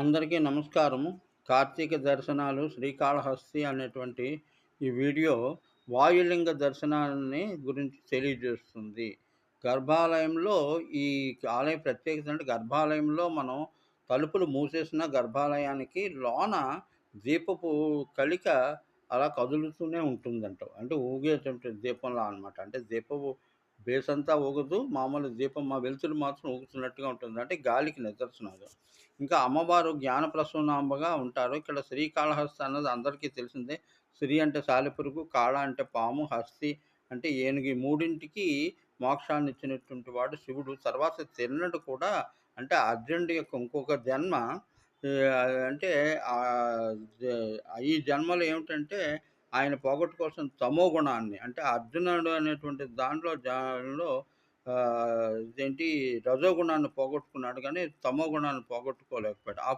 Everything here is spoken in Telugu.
అందరికీ నమస్కారము. కార్తీక దర్శనాలు శ్రీకాళహస్తి అనేటువంటి ఈ వీడియో వాయులింగ దర్శనాన్ని గురించి తెలియజేస్తుంది. గర్భాలయంలో ఈ ఆలయ ప్రత్యేకత అంటే గర్భాలయంలో మనం తలుపులు మూసేసిన గర్భాలయానికి లోన దీపపు కలిక అలా కదులుతూనే ఉంటుందంట. అంటే ఊగేటువంటి దీపంలా అనమాట అంటే దీపపు బేస్ అంతా ఊగదు. మామూలు దీపం మా వెలుతురు మాత్రం ఊగుతున్నట్టుగా ఉంటుంది. అంటే గాలికి నిదర్శనాలు ఇంకా అమ్మవారు జ్ఞాన ప్రసూనాంబగా ఉంటారు. ఇక్కడ శ్రీకాళహస్తి అన్నది అందరికీ తెలిసిందే. శ్రీ అంటే సాలిపురుగు కాళ అంటే పాము హస్తి అంటే ఏనుగు మూడింటికి మోక్షాన్ని ఇచ్చినటువంటి వాడు శివుడు. తర్వాత తిన్నడు కూడా అంటే అర్జునుడి యొక్క ఇంకొక జన్మ. అంటే ఈ జన్మలో ఏమిటంటే ఆయన పోగొట్టుకోవాల్సిన కోసం తమో గుణాన్ని అంటే అర్జునుడు అనేటువంటి దాంట్లో దానిలో ఏంటి రజోగుణాన్ని పోగొట్టుకున్నాడు కానీ తమో గుణాన్ని పోగొట్టుకోలేకపోయాడు. ఆ